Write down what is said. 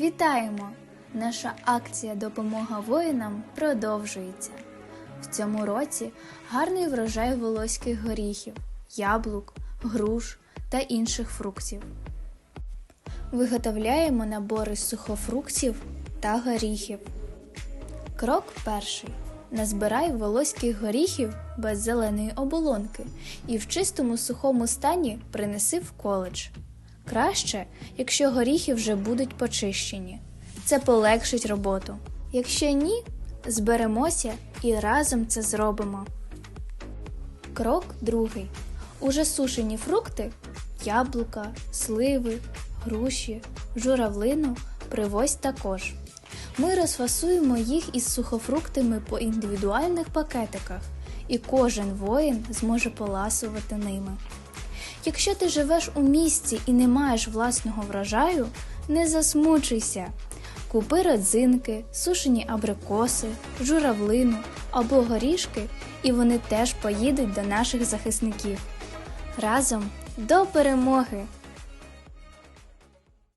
Вітаємо! Наша акція Допомога воїнам продовжується. В цьому році гарний врожай волоських горіхів, яблук, груш та інших фруктів. Виготовляємо набори сухофруктів та горіхів. Крок перший. Назбирай волоських горіхів без зеленої оболонки і в чистому сухому стані принеси в коледж. Краще, якщо горіхи вже будуть почищені. Це полегшить роботу. Якщо ні, зберемося і разом це зробимо. Крок другий. Уже сушені фрукти яблука, сливи, груші, журавлину привозь також. Ми розфасуємо їх із сухофруктами по індивідуальних пакетиках, і кожен воїн зможе поласувати ними. Якщо ти живеш у місті і не маєш власного врожаю, не засмучуйся. Купи родзинки, сушені абрикоси, журавлину або горішки, і вони теж поїдуть до наших захисників. Разом до перемоги!